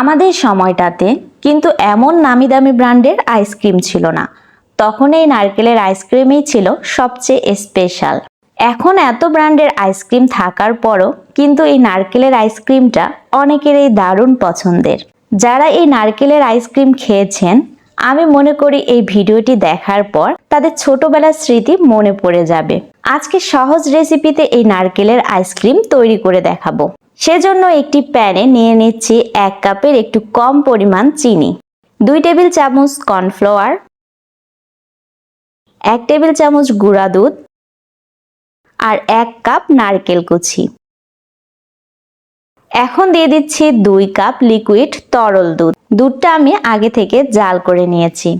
আমাদের সময়টাতে কিন্তু এমন নামি দামি ব্র্যান্ডের আইসক্রিম ছিল না। তখন এই নারকেলের আইসক্রিমই ছিল সবচেয়ে স্পেশাল এখন এত ব্র্যান্ডের আইসক্রিম থাকার পরও কিন্তু এই নারকেলের আইসক্রিমটা অনেকেরই দারুণ পছন্দের। যারা এই নারকেলের আইসক্রিম খেয়েছেন, আমি মনে করি এই ভিডিওটি দেখার পর তাদের ছোটবেলার স্মৃতি মনে পড়ে যাবে। আজকে সহজ রেসিপিতে এই নারকেলের আইসক্রিম তৈরি করে দেখাবো। সেজন্য একটি প্যানে নিয়ে নিচ্ছি এক কাপের একটু কম পরিমাণ চিনি। দুই টেবিল চামচ কর্নফ্লাওয়ার। এক টেবিল চামচ গুঁড়া দুধ। আর এক কাপ নারকেল কুচি। এখন দিয়ে দিচ্ছি দুই কাপ লিকুইড তরল দুধ। দুধটা আমি আগে থেকে জাল করে নিয়েছি।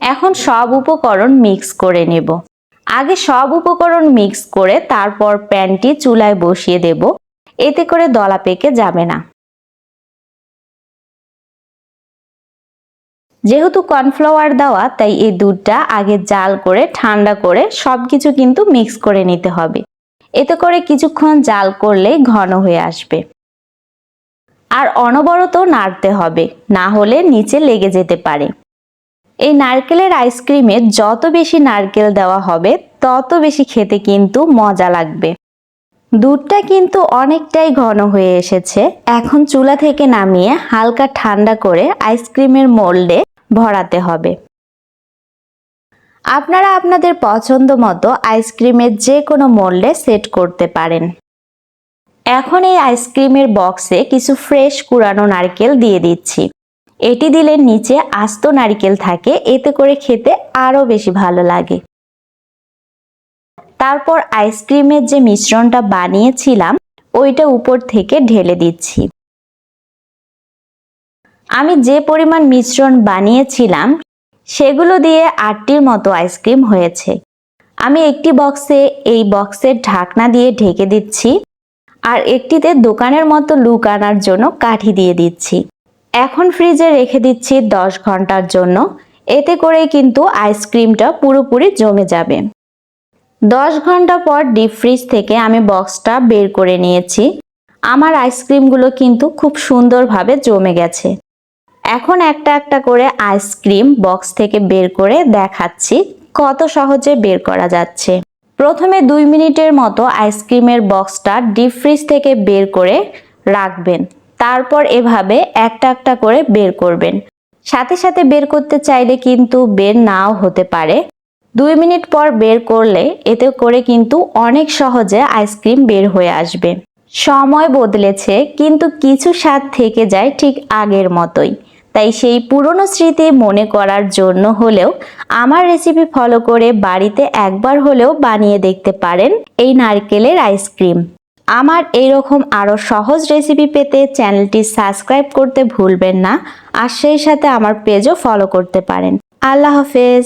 এখন সব উপকরণ মিক্স করে নেব। আগে সব উপকরণ মিক্স করে তারপর প্যানটি চুলায় বসিয়ে দেব। এতে করে দলা পেকে যাবে না। যেহেতু কর্নফ্লাওয়ার দেওয়া, তাই এই দুধটা আগে জাল করে, ঠান্ডা করে সব কিছু কিন্তু মিক্স করে নিতে হবে। এতে করে কিছুক্ষণ জাল করলেই ঘন হয়ে আসবে। আর অনবরত নাড়তে হবে, না হলে নিচে লেগে যেতে পারে। এই নারকেলের আইসক্রিমে যত বেশি নারকেল দেওয়া হবে, তত বেশি খেতে কিন্তু মজা লাগবে। দুধটা কিন্তু অনেকটাই ঘন হয়ে এসেছে। এখন চুলা থেকে নামিয়ে হালকা ঠান্ডা করে আইসক্রিমের মোল্ডে ভরাতে হবে। আপনারা আপনাদের পছন্দ মতো আইসক্রিমের যে কোনো মোল্ডে সেট করতে পারেন। এখন এই আইসক্রিমের বক্সে কিছু ফ্রেশ কুড়ানো নারকেল দিয়ে দিচ্ছি। এটি দিলে নিচে আস্ত নারকেল থাকে, এতে করে খেতে আরও বেশি ভালো লাগে। তারপর আইসক্রিমের যে মিশ্রণটা বানিয়েছিলাম, ওইটা উপর থেকে ঢেলে দিচ্ছি। আমি যে পরিমাণ মিশ্রণ বানিয়েছিলাম, সেগুলো দিয়ে আটটির মতো আইসক্রিম হয়েছে। আমি একটি বক্সে এই বক্সের ঢাকনা দিয়ে ঢেকে দিচ্ছি, আর একটিতে দোকানের মতো লুক আনার জন্য কাঠি দিয়ে দিচ্ছি। এখন ফ্রিজে রেখে দিচ্ছি দশ ঘণ্টার জন্য। এতে করে কিন্তু আইসক্রিমটা পুরোপুরি জমে যাবে। দশ ঘণ্টা পর ডিপ ফ্রিজ থেকে আমি বক্সটা বের করে নিয়েছি। আমার আইসক্রিমগুলো কিন্তু খুব সুন্দরভাবে জমে গেছে। এখন একটা একটা করে আইসক্রিম বক্স থেকে বের করে দেখাচ্ছি কত সহজে বের করা যাচ্ছে। প্রথমে দুই মিনিটের মতো আইসক্রিমের বক্সটা ডিপ ফ্রিজ থেকে বের করে রাখবেন। তারপর এভাবে একটা একটা করে বের করবেন। সাথে সাথে বের করতে চাইলে কিন্তু বের নাও হতে পারে। দুই মিনিট পর বের করলে এতে করে কিন্তু অনেক সহজে আইসক্রিম বের হয়ে আসবে। সময় বদলেছে, কিন্তু কিছু স্বাদ থেকে যায় ঠিক আগের মতোই। তাই সেই পুরনো স্মৃতি মনে করার জন্য হলেও আমার রেসিপি ফলো করে বাড়িতে একবার হলেও বানিয়ে দেখতে পারেন এই নারকেলের আইসক্রিম। আমার এইরকম আরও সহজ রেসিপি পেতে চ্যানেলটি সাবস্ক্রাইব করতে ভুলবেন না, আর সেই সাথে আমার পেজও ফলো করতে পারেন। আল্লাহ হাফেজ।